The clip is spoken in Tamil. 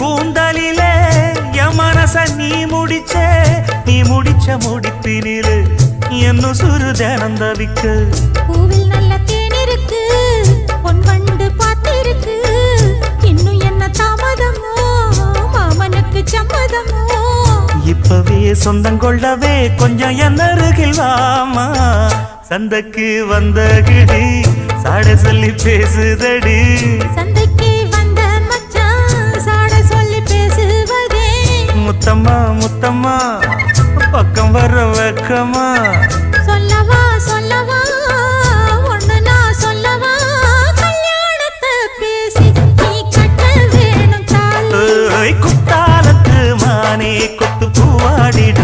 கூந்தலில യമനസ നീ മുടിച്ചേ നീ മുടിച്ച മുടിപ്പിനില് എന്നു സുരുജനം തവിക്ക് പൂവിൽ നല്ല തേനിരുക്ക് പൊൻപണ്ട് പാത്തിരുക്ക് ഇന്നു എന്ന താമതമോ മാമനക്ക് ചമ്മതമോ இப்பவே சொந்தம் கொள்ளவே கொஞ்சம் என் அருகில் வாமா சந்தைக்கு வந்த கிடி சாட சொல்லி பேசுதடி சந்தை முத்தம்மா முத்தம்மா. பக்கம் வர வெக்கமா. சொல்லவா சொல்லவா குத்தாலத்து மானே கொத்து பூவாடிட